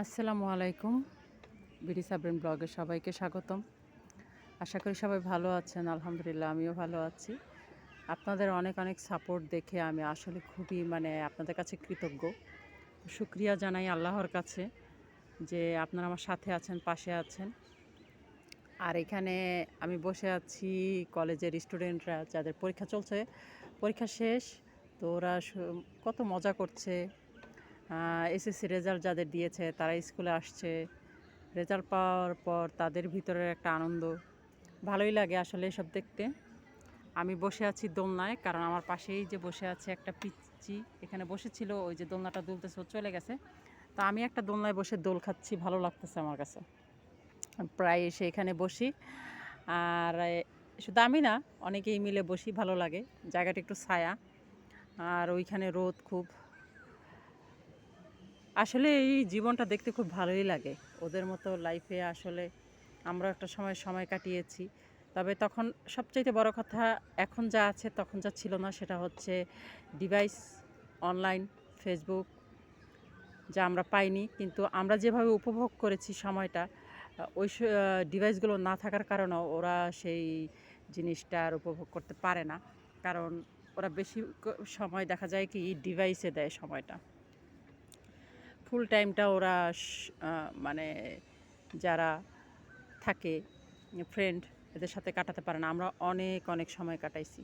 আসসালামু আলাইকুম। বিডি সাবরিন ব্লগে সবাইকে স্বাগতম। আশা করি সবাই ভালো আছেন, আলহামদুলিল্লাহ আমিও ভালো আছি। আপনাদের অনেক অনেক সাপোর্ট দেখে আমি আসলে খুবই মানে আপনাদের কাছে কৃতজ্ঞ। শুক্রিয়া জানাই আল্লাহর কাছে যে আপনারা আমার সাথে আছেন, পাশে আছেন। আর এখানে আমি বসে আছি কলেজের স্টুডেন্টরা যাদের পরীক্ষা চলছে, পরীক্ষা শেষ, তো ওরা কত মজা করছে এসএসসি রেজাল্ট যাদের দিয়েছে, তারা স্কুলে আসছে। রেজাল্ট পাওয়ার পর তাদের ভিতরে একটা আনন্দ। ভালোই লাগে আসলে এসব দেখতে। আমি বসে আছি দোলনায়, কারণ আমার পাশেই যে বসে আছে একটা পিচ্চি, এখানে বসেছিল, ওই যে দোলনাটা দুলতেছে চলে গেছে। তো আমি একটা দোলনায় বসে দোল খাচ্ছি, ভালো লাগতেছে আমার কাছে। প্রায় এসে এখানে বসি। আর শুধু আমি না, অনেকেই মিলে বসি, ভালো লাগে। জায়গাটা একটু ছায়া। আর ওইখানে রোদ খুব। আসলে এই জীবনটা দেখতে খুব ভালোই লাগে। ওদের মতো লাইফে আসলে আমরা একটা সময় সময় কাটিয়েছি। তবে তখন সবচাইতে বড় কথা এখন যা আছে তখন যা ছিল না সেটা হচ্ছে ডিভাইস অনলাইন ফেসবুক যা আমরা পাইনি। কিন্তু আমরা যেভাবে উপভোগ করেছি সময়টা ওই ডিভাইসগুলো না থাকার কারণেও ওরা সেই জিনিসটা আর উপভোগ করতে পারে না। কারণ ওরা বেশি সময় দেখা যায় কি ডিভাইসে দেয় সময়টা। ফুল টাইমটা ওরা মানে যারা থাকে ফ্রেন্ড এদের সাথে কাটাতে পারে না। আমরা অনেক অনেক সময় কাটাইছি।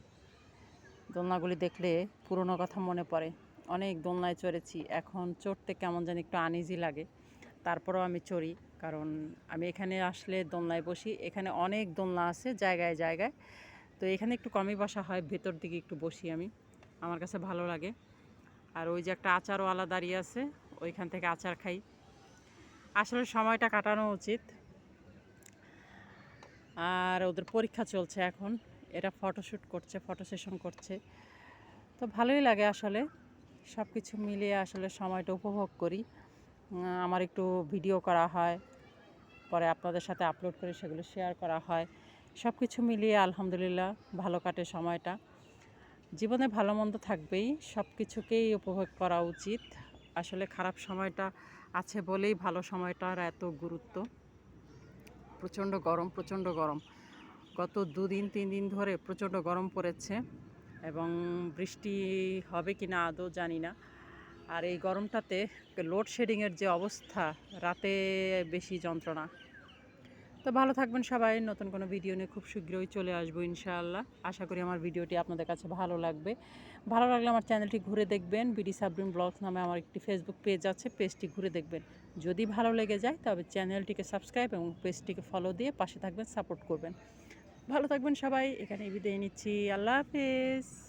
দোলনাগুলি দেখলে পুরনো কথা মনে পড়ে। অনেক দোলনায় চড়েছি। এখন চড়তে কেমন জানি একটু আনইজি লাগে। তারপরেও আমি চড়ি, কারণ আমি এখানে আসলে দোলনায় বসি। এখানে অনেক দোলনা আছে জায়গায় জায়গায়। তো এখানে একটু কমই বসা হয়, ভেতর দিকে একটু বসি আমি। আমার কাছে ভালো লাগে। আর ওই যে একটা আচারওয়ালা দাঁড়িয়ে আছে ওইখান থেকে আচার খাই। আসলে সময়টা কাটানো উচিত। আর ওদের পরীক্ষা চলছে এখন। এরা ফটোশ্যুট করছে ফটো সেশন করছে। তো ভালোই লাগে আসলে। সব কিছু মিলিয়ে আসলে সময়টা উপভোগ করি। আমার একটু ভিডিও করা হয়, পরে আপনাদের সাথে আপলোড করে সেগুলো শেয়ার করা হয়। সব কিছু মিলিয়ে আলহামদুলিল্লাহ ভালো কাটে সময়টা। জীবনে ভালো মন্দ থাকবেই। সব কিছুকেই উপভোগ করা উচিত। আসলে খারাপ সময়টা আছে বলেই ভালো সময়টার এত গুরুত্ব। প্রচণ্ড গরম প্রচণ্ড গরম। গত দুদিন তিন দিন ধরে প্রচণ্ড গরম পড়েছে এবং বৃষ্টি হবে কি না আদৌ জানি না। আর এই গরমটাতে লোডশেডিংয়ের যে অবস্থা, রাতে বেশি যন্ত্রণা। তো ভালো থাকবেন সবাই, নতুন কোনো ভিডিও নিয়ে খুব শীঘ্রই চলে আসব ইনশাআল্লাহ। আশা করি আমার ভিডিওটি আপনাদের কাছে ভালো লাগবে। ভালো লাগলে আমার চ্যানেলটি ঘুরে দেখবেন। বিডি সাবরিন ব্লগস নামে আমার একটি ফেসবুক পেজ আছে পেজটি ঘুরে দেখবেন। যদি ভালো লেগে যায়, তবে চ্যানেলটিকে সাবস্ক্রাইব এবং পেজটিকে ফলো দিয়ে পাশে থাকবেন সাপোর্ট করবেন। ভালো থাকবেন সবাই এখানে বিদায় নিচ্ছি। আল্লাহ হাফেজ।